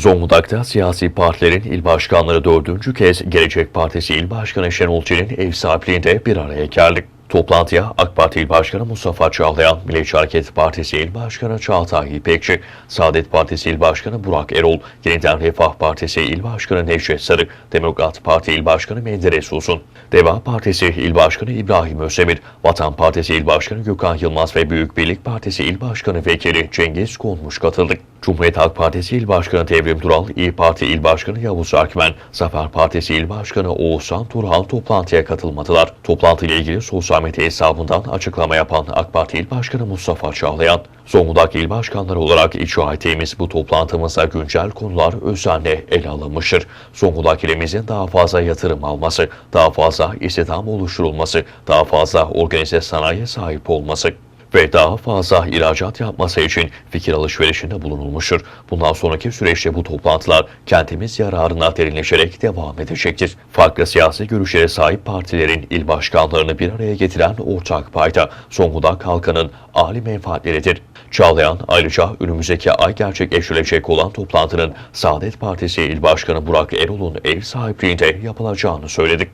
Zonguldak'ta siyasi partilerin il başkanları dördüncü kez Gelecek Partisi İl Başkanı Şenol Çelik'in ev sahipliğinde bir araya geldi. Toplantıya AK Parti İl Başkanı Mustafa Çağlayan, Milliyetçi Hareket Partisi İl Başkanı Çağatay İpekçi, Saadet Partisi İl Başkanı Burak Erol, Yeniden Refah Partisi İl Başkanı Nevşet Sarı, Demokrat Parti İl Başkanı Menderes Uzun, Deva Partisi İl Başkanı İbrahim Özdemir, Vatan Partisi İl Başkanı Gökhan Yılmaz ve Büyük Birlik Partisi İl Başkanı Vekili Cengiz Konmuş katıldı. Cumhuriyet Halk Partisi İl Başkanı Devrim Dural, İyi Parti İl Başkanı Yavuz Akmen, Zafer Partisi İl Başkanı Oğuzhan Turhal toplantıya katılmadılar. Toplantıyla ilgili sosyal medya hesabından açıklama yapan AK Parti İl Başkanı Mustafa Çağlayan, Zonguldak İl Başkanları olarak icra ettiğimiz bu toplantımızda güncel konular özenle ele alınmıştır. Zonguldak ilimizin daha fazla yatırım alması, daha fazla istihdam oluşturulması, daha fazla organize sanayiye sahip olması ve daha fazla ihracat yapması için fikir alışverişinde bulunulmuştur. Bundan sonraki süreçte bu toplantılar kentimiz yararına derinleşerek devam edecektir. Farklı siyasi görüşlere sahip partilerin il başkanlarını bir araya getiren ortak payda Zonguldak halkının âli menfaatleridir. Çağlayan ayrıca önümüzdeki ay gerçekleştirilecek olan toplantının Saadet Partisi İl Başkanı Burak Erol'un ev sahipliğinde yapılacağını söyledi.